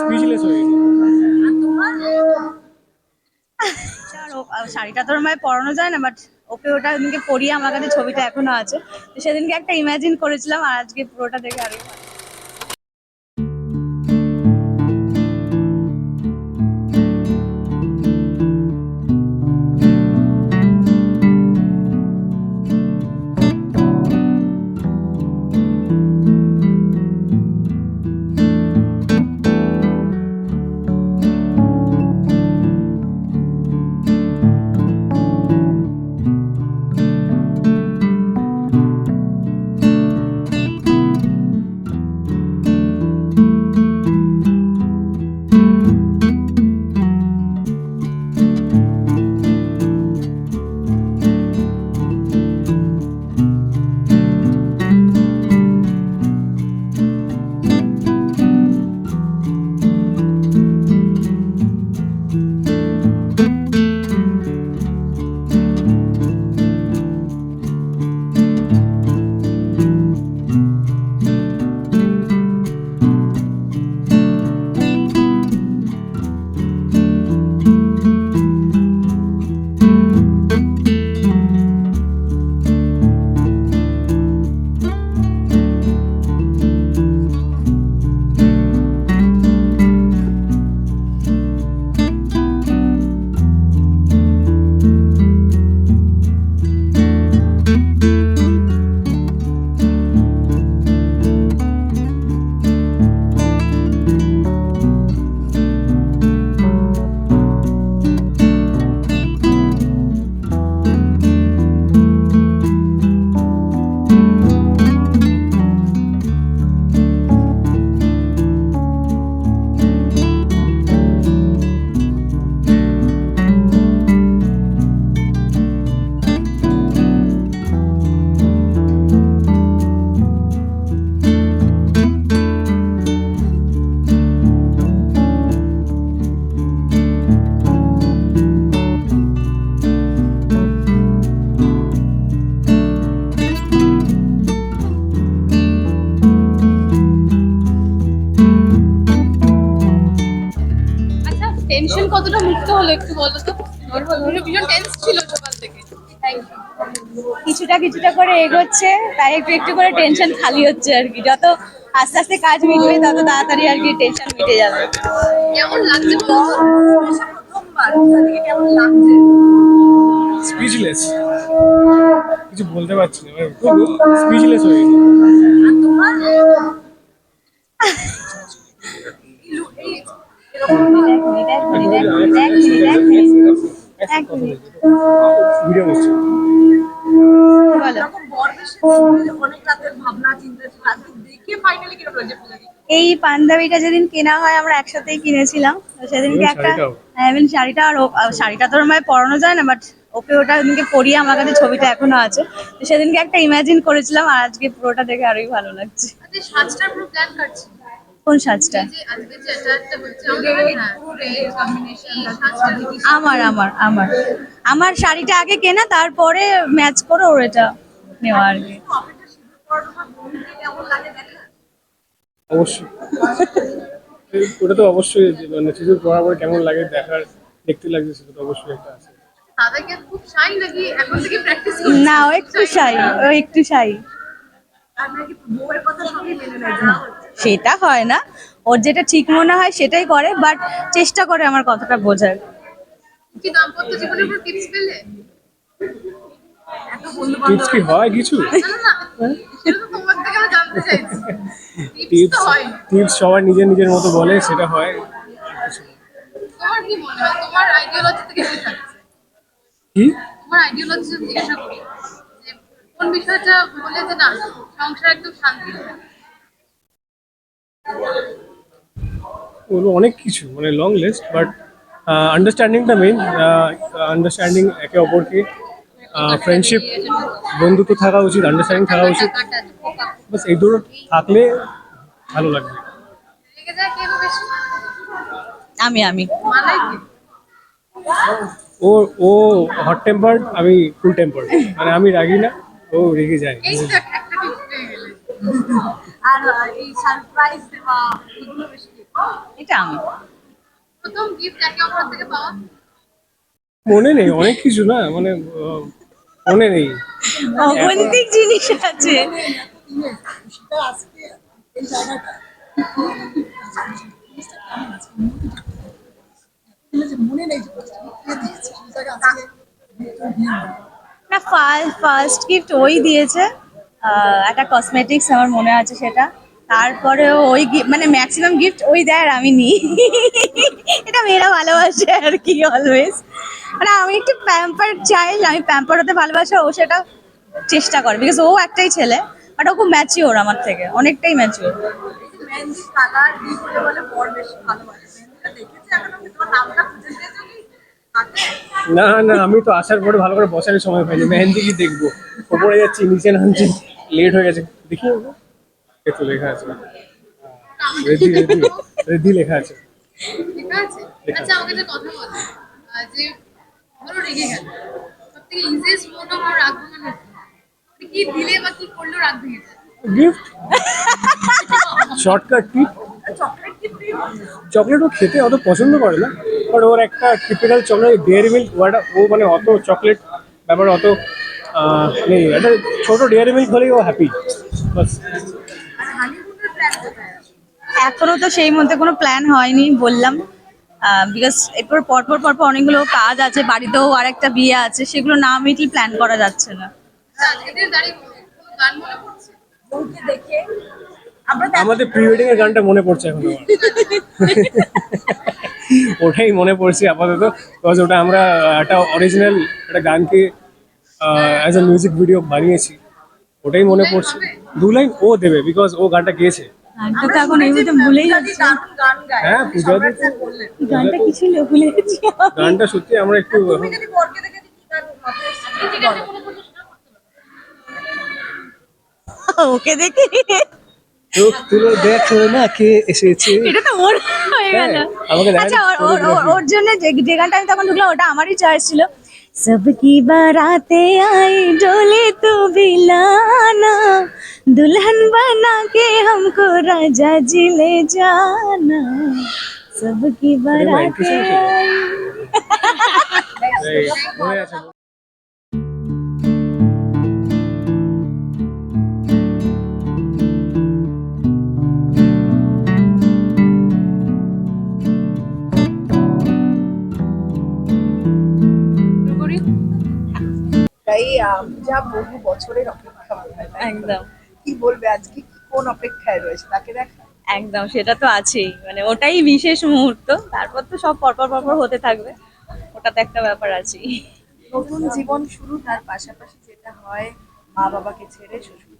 Speechless হয়ে গেছি। শাড়িটা তোর মায়ের পরানো যায় না বাট ওকে ওটা দিনকে পরিয়ে আমার কাছে ছবিটা এখনও আছে। তো সেদিনকে একটা ইমাজিন করেছিলাম, আর আজকে পুরোটা দেখে আরও টেনশন কতটা মুক্ত হলো একটু বলো তো? ভীষণ টেন্স ছিল সকাল থেকে। কিছুটা কিছুটা করে এগোচ্ছে তাই একটু একটু করে টেনশন খালি হচ্ছে আর কি। যত আস্তে আস্তে কাজ মিটবে তত তাড়াতাড়ি আর কি টেনশন মিটে যাবে। কেমন লাগছে বলো? কেমন লাগছে? স্পিচলেস কিছু বলতে পারছি না। স্পিচলেস হয়ে গেছি। এই পাঞ্জাবিটা যেদিন কেনা হয় আমরা একসাথেই কিনেছিলাম। তো সেদিনকে একটা। হ্যাঁ শাড়িটা আর শাড়িটা তোর মায়ের পরানো যায় না বাট ওকে ওটা দিনকে পরিয়ে আমার কাছে ছবিটা এখনও আছে। তো সেদিনকে একটা ইমাজিন করেছিলাম আর আজকে পুরোটা দেখে আরোই ভালো লাগছে। আজকে সাজটার পুরো প্ল্যান কোন সাজটা? হ্যাঁ সাজটা আমার আমার আমার। আমার শাড়িটা আগে কেনা তারপরে ম্যাচ করে ওর এটা নেওয়া আর কি। অবশ্যই। ওটা তো অবশ্যই মানে সিঁদুর পরার পরে কেমন লাগে দেখার দেখতে লাগছে সেটা তো অবশ্যই একটা আছে। তাদেরকে খুব শাই নাকি এখন থেকে প্র্যাকটিস না ও একটু শাই ও একটু শাই সেটা হয় না। ওর যেটা ঠিক মনে হয় সেটাই করে বাট চেষ্টা করে আমার কথাটা বোঝার। কি দাম্পত্য জীবনের উপর টিপস পেলে? টিপস কি হয় কিছু? না না না সেটা তো তোমার থেকে আমরা জানতে চাইছি। টিপস হয়। সবার নিজের নিজের মতো বলে সেটা হয়। তোমার কি মনে হয়? তোমার আইডিওলজি থেকে কি তোমার আইডিওলজি জিজ্ঞাসা করি যে কোন বিষয়টা বলে যে না সংসার একদম শান্তি বলব অনেক কিছু মানে লং লিস্ট বাট আন্ডারস্ট্যান্ডিংটা মেইন আন্ডারস্ট্যান্ডিং একে অপরকে ফ্রেন্ডশিপ বন্ধুত্ব থাকা উচিত আন্ডারস্ট্যান্ডিং থাকা উচিত। বাস এই দুটো থাকলে ভালো লাগবে। আমি আমি। ও ও হট টেম্পার্ড আমি ফুল টেম্পার্ড মানে আমি রাগি না। ও রেগে যায় এই তো একটা টিপস পেয়ে গেলে আর এই সারপ্রাইজ দেওয়া এগুলো বেশি এটা আমি প্রথম গিফট একে থেকে পাওয়া। মনে নেই অনেক কিছু না মানে মনে নেই। অগন্তিক জিনিস আছে। সেটা আজকে এই জায়গাটা মনে নেই যে কে দিয়েছে? সেই জায়গা আজকে নেই। না ফার্স্ট গিফট ওই দিয়েছে। একটা কসমেটিক্স আমার মনে আছে সেটা। তারপরে ওই মানে ম্যাক্সিমাম গিফট ওই দেয় আর আমি নিই এটা মেয়েরা ভালোবাসে আর কি অলওয়েজ মানে আমি একটু প্যাম্পার চাই আমি প্যাম্পার হতে ভালোবাসি, ও সেটা চেষ্টা করে। বিকজ ও একটাই ছেলে বাট ও খুব ম্যাচিওর আমার থেকে, অনেকটাই ম্যাচিওর দেখেছি, এখন আমি তোমার? না না আমি তো আসার পরে ভালো করে বসার সময় পাইনি। মেহেন্দি কি দেখব? ওপরে যাচ্ছি নিচে নামছি লেট হয়ে গেছে। দেখি। একটু লেখা আছে। রেডি রেডি রেডি লেখা আছে। আছে? আচ্ছা আমাকে একটা কথা বলো। যে ধরো রেগে গেল। সব ইজিয়েস্ট মোড আমার রাগ ভাঙানোর কি? কি দিলে বা কি করলেও রাগ ভেঙে গিফট শর্টকাট টিপ চকলেট চকলেটও খেতে অত পছন্দ করে না বাট ওর একটা টিপিক্যাল চকলেট ডেয়ারি মিল্ক ওয়াটা ও মানে অত চকলেট ব্যাপারে অত আহ, নেই। একটা ছোট ডেয়ারি মিল্ক হলেই ও হ্যাপি বাস। এখনও তো সেই মধ্যে কোনো প্ল্যান হয়নি বললাম। বিকজ এরপর পরপর পরপর অনেকগুলো কাজ আছে বাড়িতেও আর একটা বিয়ে আছে সেগুলো না মিটলে প্ল্যান করা যাচ্ছে না। আচ্ছা, মনে দেখে আমাদের প্রি ওয়েডিং এর গানটা মনে পড়ছে এখন আমার। ওটাই মনে পড়ছে আপাতত। বিকজ ওটা আমরা একটা অরিজিনাল একটা গানকে অ্যাজ এ মিউজিক ভিডিও বানিয়েছি। ওটাই মনে পড়ছে। দু লাইন ও দেবে বিকজ ও গানটা গেয়েছে। গানটা এখন এই ভুলেই যদি যাচ্ছে। দারুণ গান গায়। হ্যাঁ, পূজা গানটা কি ছিল? ভুলে গেছি গানটা সত্যি আমরা একটু ওকে দেখি। চোখ তুলে দেখো না কে এসেছে এটা তো ওর হয়ে গেল হ্যাঁ, আমাকে দেখা আচ্ছা ওর- যাচ্ছে ওর- ওর- ওর জন্য যে যে গানটা আমি তখন ঢুকলাম ওটা আমারই চয়েস ছিল सबकी बारातें आई डोले तो बिलाना दुल्हन बना के हमको राजा जी ले जाना सबकी बारातें आई তাই আহ, যা বহু বছরের অপেক্ষা একদম। কি বলবে আজকে? কোন অপেক্ষায় রয়েছে? তাকে দেখা। একদম সেটা তো আছেই। মানে ওটাই বিশেষ মুহূর্ত। তারপর তো সব পরপর পরপর হতে থাকবে। ওটা তো একটা ব্যাপার আছেই। নতুন জীবন শুরু তার পাশাপাশি যেটা হয় মা বাবাকে ছেড়ে শ্বশুর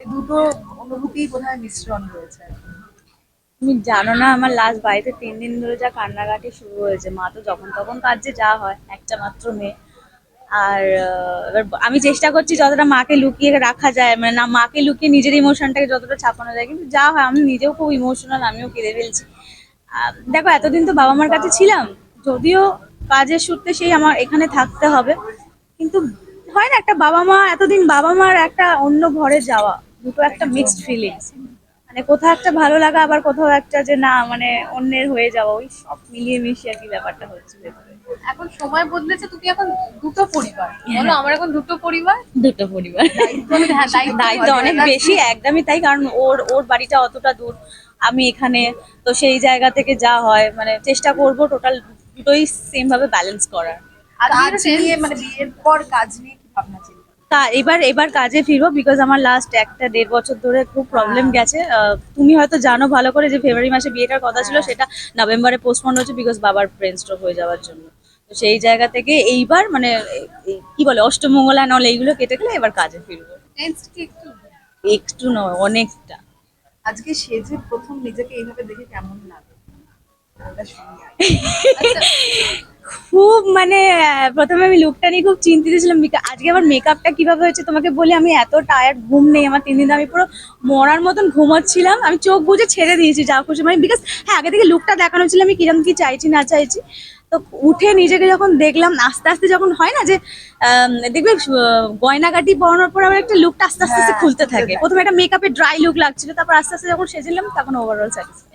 দুটো অনুভূতি বোধহয় মিশ্রণ রয়েছে। তুমি জানো না আমার লাস্ট বাড়িতে তিন দিন ধরে যা কান্নাকাটি শুরু হয়েছে। মা তো যখন তখন কাজে যা হয় একটা মাত্র মেয়ে। আর আমি চেষ্টা করছি যতটা মাকে লুকিয়ে রাখা যায় মানে না, মাকে লুকিয়ে নিজের ইমোশনটাকে যতটা ছাপানো যায়, কিন্তু যা হয়, আমি নিজেও খুব ইমোশনাল আমিও কেঁদে ফেলছি। দেখো, এতদিন তো বাবা মার কাছে ছিলাম, যদিও কাজের সূত্রে সেই আমার এখানে থাকতে হবে, কিন্তু হয় না, একটা বাবা মা, এতদিন বাবা মার একটা অন্য ঘরে যাওয়া, দুটো একটা মিক্সড ফিলিংস মানে কোথাও একটা ভালো লাগা, আবার কোথাও একটা যে না মানে অন্যের হয়ে যাওয়া, ওই সব মিলিয়ে মিশিয়ে আর কি ব্যাপারটা হচ্ছে। এখন সময় বদলেছে তুমি এখন দুটো পরিবার। বলো আমার এখন দুটো পরিবার? দুটো পরিবার। হ্যাঁ, দায়িত্ব অনেক বেশি একদমই তাই কারণ ওর ওর বাড়িটা অতটা দূর আমি এখানে তো সেই জায়গা থেকে যা হয় মানে চেষ্টা করব টোটাল দুটোই সেম ভাবে ব্যালেন্স করার। আর নিয়ে মানে বিয়ের পর কাজ নিয়ে কি ভাবনা চিন্তা? তা এবার এবার কাজে ফিরবো বিকজ আমার লাস্ট একটা দেড় বছর ধরে খুব প্রবলেম গেছে। আহ, তুমি হয়তো জানো ভালো করে যে ফেব্রুয়ারি মাসে বিয়েটার কথা ছিল সেটা নভেম্বরে পোস্টপন্ড হচ্ছে বিকজ বাবার ব্রেন স্ট্রোক হয়ে যাওয়ার জন্য। তো সেই জায়গা থেকে এইবার মানে কি বলে অষ্টমঙ্গলা নল এইগুলো কেটে গেলে এবার কাজে ফিরবো। একটু? একটু নয় অনেকটা। আজকে সেজে প্রথম নিজেকে এইভাবে দেখে কেমন লাগে? খুব মানে প্রথমে আমি লুকটা নিয়ে খুব চিন্তিত ছিলাম আজকে আবার মেকআপটা কীভাবে হয়েছে তোমাকে বলি আমি এত টায়ার্ড ঘুম নেই আমার তিন দিন আমি পুরো মরার মতন ঘুমাচ্ছিলাম আমি চোখ বুঝে ছেড়ে দিয়েছি যা খুশি মানে বিকজ হ্যাঁ আগে থেকে লুকটা দেখানো ছিল আমি কিরম কি চাইছি না চাইছি তো উঠে নিজেকে যখন দেখলাম আস্তে আস্তে যখন হয় না যে দেখবে গয়নাগাটি পরানোর পর আবার একটা লুকটা আস্তে আস্তে হ্যাঁ, খুলতে থাকে। প্রথমে একটা মেকআপের ড্রাই লুক লাগছিল তারপর আস্তে আস্তে যখন সেজেলাম তখন ওভারঅল স্যাটিসফাই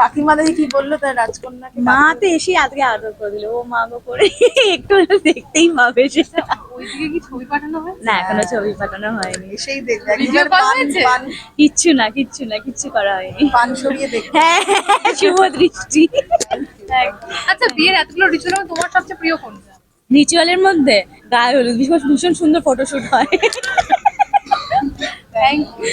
কাকিমা দেখি কি বলল? তার রাজকন্যাকে মা তো এসে আজকে আদর করে দিল। ও মা গো করে একটু দেখতেই পাবে সেটা ওইদিকে কি ছবি পাঠানো হয় না এখনও ছবি পাঠানো হয়নি। সেই দেখবে। Video একবার হয়েছে? কিচ্ছু না কিচ্ছু না কিচ্ছু করা হয়নি। পান সরিয়ে দেখবে। হ্যাঁ শুভ দৃষ্টি। আচ্ছা বিয়ের এতগুলো রিচুয়াল তোমার সবচেয়ে প্রিয় কোনটা? রিচুয়ালের মধ্যে গায়ে হলুদ। ভীষণ ভীষণ সুন্দর ফটোশুট হয়। থ্যাংক ইউ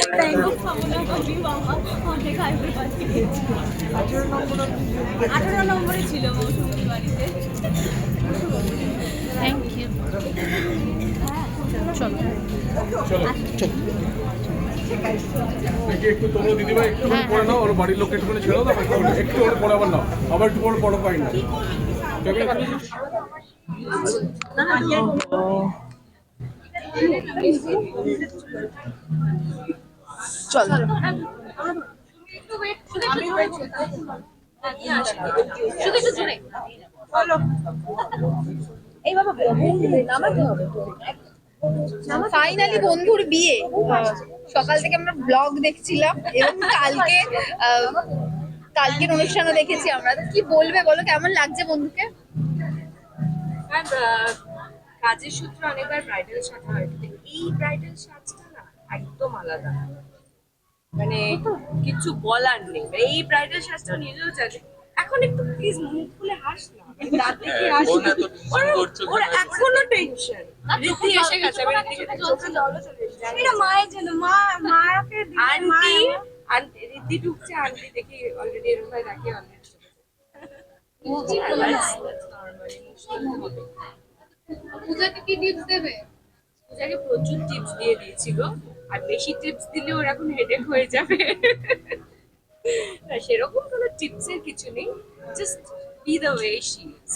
আঠারো নম্বরে ছিল মৌসুমীর বাড়িতে থ্যাংক ইউ দেখি একটু তোমরা দিদিভাই একটু করে পড়ে নাও ওর বাড়ির লোক একটু করে ছেড়ে দাও একটু পড়ে আবার নাও। আবার একটু করে পড়ো পাই না। চল শুধু একটু জোরে এই বাবা নামাতে হবে ফাইনালি বন্ধুর বিয়ে সকাল থেকে আমরা ব্লগ দেখছিলাম এবং কালকে কালকের অনুষ্ঠানও দেখেছি আমরা। তো কি বলবে বলো কেমন লাগছে বন্ধুকে? কাজের সূত্রে অনেকবার ব্রাইডাল সাজা হয় এই ব্রাইডাল সাজটা না একদম আলাদা। মানে কিছু বলার নেই। মানে এই ব্রাইডাল সাজটা নিজেও জানে এখন একটু প্লিজ মুখ খুলে হাস না। রাতে কি হাস না? ওর- ওর এখনও টেনশন রীতি এসে গেছে এটা মায়ের জন্য মা মাকে আন্টি আন্টি রীতি ঢুকছে আন্টি দেখি অলরেডি এরকম ভাই রাখি অলরেডি পূজাকে কি টিপস দেবে? পূজাকে প্রচুর টিপস দিয়ে দিয়েছিল। আর বেশি টিপস দিলে ওর এখন হেডেক হয়ে যাবে। সেরকম কোনো টিপসের কিছু নেই। Just be the way she is